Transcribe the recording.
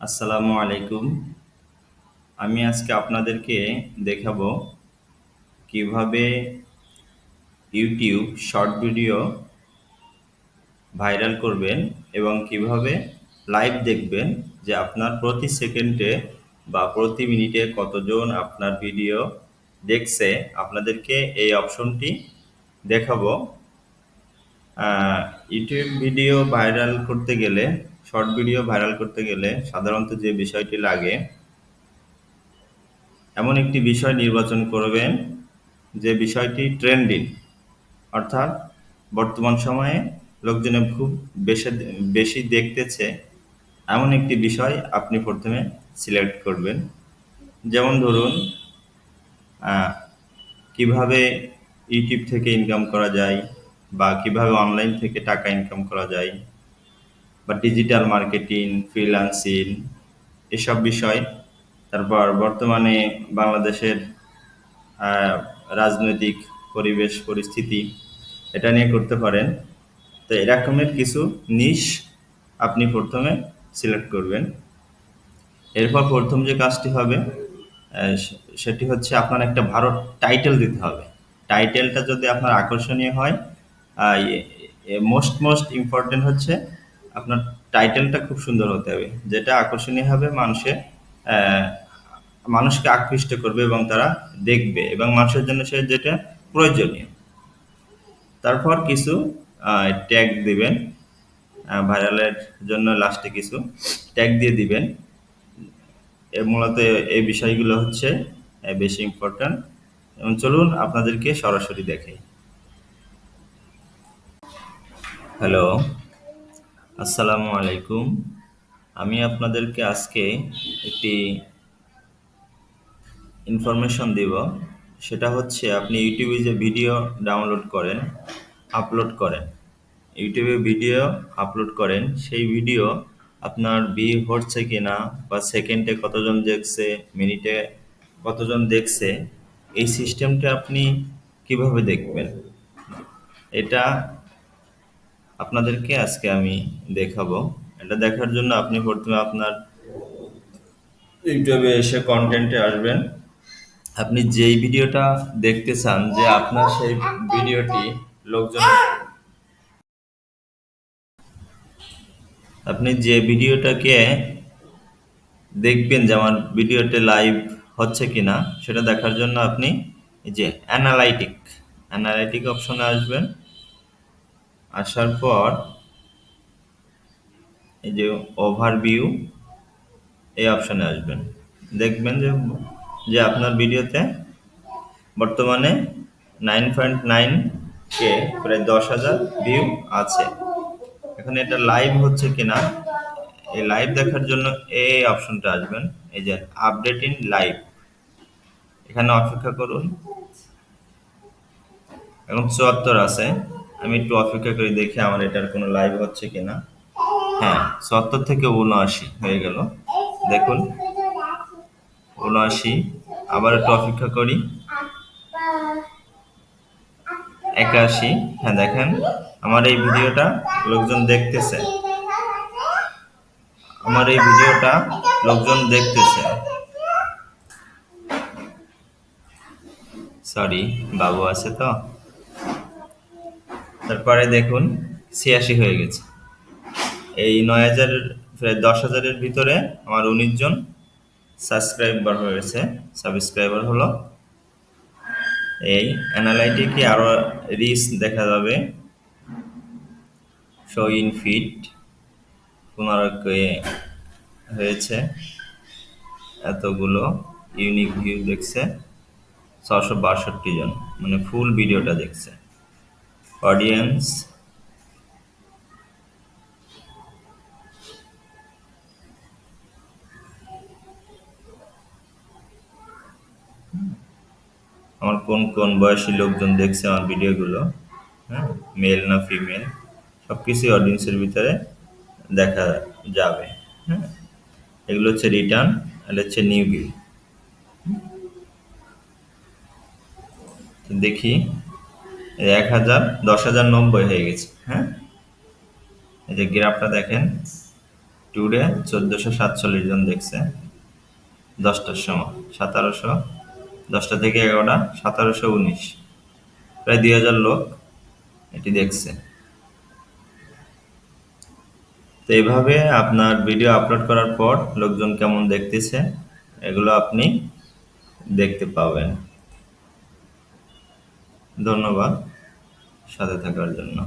আসসালামু আলাইকুম। আমি আজকে আপনাদেরকে দেখাবো কীভাবে ইউটিউব শর্ট ভিডিও ভাইরাল করবেন এবং কীভাবে লাইভ দেখবেন যে আপনার প্রতি সেকেন্ডে বা প্রতি মিনিটে কতজন আপনার ভিডিও দেখছে। আপনাদেরকে এই অপশনটি দেখাবো। ইউটিউব ভিডিও ভাইরাল করতে গেলে শর্ট ভিডিও ভাইরাল করতে গেলে সাধারণত যে বিষয়টি লাগে, এমন একটি বিষয় নির্বাচন করবেন যে বিষয়টি ট্রেন্ডিং। অর্থাৎ বর্তমান সময়ে লোকজনে খুব বেশি বেশি দেখতেছে এমন একটি বিষয় আপনি প্রথমে সিলেক্ট করবেন। যেমন ধরুন কীভাবে ইউটিউব থেকে ইনকাম করা যায় বা কীভাবে অনলাইন থেকে টাকা ইনকাম করা যায়। বা ডিজিটাল মার্কেটিং ফ্রিল্যান্সিং এসব বিষয়। তারপর বর্তমানে বাংলাদেশের রাজনৈতিক পরিবেশ পরিস্থিতি এটা নিয়ে করতে পারেন। তো এরকমের কিছু নিশ আপনি প্রথমে সিলেক্ট করবেন। এরপর প্রথম যে কাজটি হবে সেটি হচ্ছে আপনার একটা ভালো টাইটেল দিতে হবে। টাইটেলটা যদি আপনার আকর্ষণীয় হয় মোস্ট মোস্ট ইম্পর্টেন্ট হচ্ছে আপনার টাইটেলটা খুব সুন্দর হতে হবে, যেটা আকর্ষণীয় হবে মানুষের মানুষকে আকৃষ্ট করবে এবং তারা দেখবে এবং মানুষের জন্য সে যেটা প্রয়োজনীয়। তারপর কিছু ট্যাগ দিবেন ভাইরালের জন্য লাস্টে কিছু ট্যাগ দিয়ে দিবেন। মূলত এই বিষয়গুলো হচ্ছে বেশি ইম্পর্ট্যান্ট এবং চলুন আপনাদেরকে সরাসরি দেখাই। হ্যালো আসসালামু আলাইকুম। আমি আপনাদেরকে আজকে একটি ইনফরমেশন দিব। সেটা হচ্ছে আপনি ইউটিউবে যে ভিডিও ডাউনলোড করেন আপলোড করেন। ইউটিউবে ভিডিও আপলোড করেন, সেই ভিডিও আপনার ভিউ হচ্ছে কিনা বা সেকেন্ডে কতজন দেখছে মিনিটে কতজন দেখছে, এই সিস্টেমটা আপনি কীভাবে দেখবেন? এটা আপনাদেরকে আজকে আমি দেখাবো। এটা দেখার জন্য আপনি প্রথমে আপনার ইউটিউবে এসে কন্টেন্টে আসবেন। আপনি যেই ভিডিওটা দেখতে চান, যে আপনার সেই ভিডিওটি লোকজন আপনি যে ভিডিওটাকে দেখবেন যে আমার ভিডিওতে লাইভ হচ্ছে কিনা, সেটা দেখার জন্য আপনি যে অ্যানালাইটিক অ্যানালাইটিক অপশনে আসবেন। আসার পর এই যে ওভারভিউ এই অপশনে আসবেন। দেখবেন যে যে আপনার ভিডিওতে বর্তমানে নাইন পয়েন্ট নাইন কে প্রায় দশ হাজার ভিউ আছে। এখন এটা লাইভ হচ্ছে কিনা, এই লাইভ দেখার জন্য এই অপশনটা আসবেন। এই যে আপডেট ইন লাইভ এখানে অপেক্ষা করুন। এখন চুয়াত্তর আছে। আমি একটু অপেক্ষা করে দেখি আমার এটার কোনো লাইভ হচ্ছে কিনা। হ্যাঁ সত্তর থেকে উনআশি হয়ে গেল। দেখুন, উনআশি। আবার একটু অপেক্ষা করি। একাশি। হ্যাঁ দেখেন, আমার এই ভিডিওটা লোকজন দেখতেছে। আমার এই ভিডিওটা লোকজন দেখতেছে। সরি বাবু আছে তো? তারপরে দেখুন, ছিয়াশি হয়ে গেছে। এই নয় হাজারের দশ হাজারের ভিতরে আমার উনিশ জন সাবস্ক্রাইবার হয়েছে সাবস্ক্রাইবার হলো এই অ্যানালাইটিকে আরও রিস দেখা যাবে। শো ইন ফিট পনেরো হয়েছে। এতগুলো ইউনিক ভিউ দেখছে। ছশো বাষট্টি জন মানে ফুল ভিডিওটা দেখছে। অডিয়েন্স আমার কোন কোন বয়সী লোকজন দেখছে আমার ভিডিওগুলো? হ্যাঁ মেল না ফিমেল সব কিছুই অডিয়েন্সের ভিতরে দেখা যাবে। হ্যাঁ এগুলো হচ্ছে রিটার্ন এটা হচ্ছে নিউ ভিউ দেখি। এক হাজার, দশ হাজার নব্বই হয়ে গেছে হ্যাঁ? এই যে গ্রাফটা দেখেন টুডে চোদ্দোশো সাতচল্লিশ জন দেখছে, দশটার সময়, সতেরোশো, দশটা থেকে এগারোটা, সতেরোশো উনিশ। প্রায় দুই হাজার লোক এটি দেখছে। তো এইভাবে আপনার ভিডিও আপলোড করার পর লোকজন কেমন দেখতেছে, এগুলো আপনি দেখতে পাবেন। ধন্যবাদ। সাথে থাকার জন্য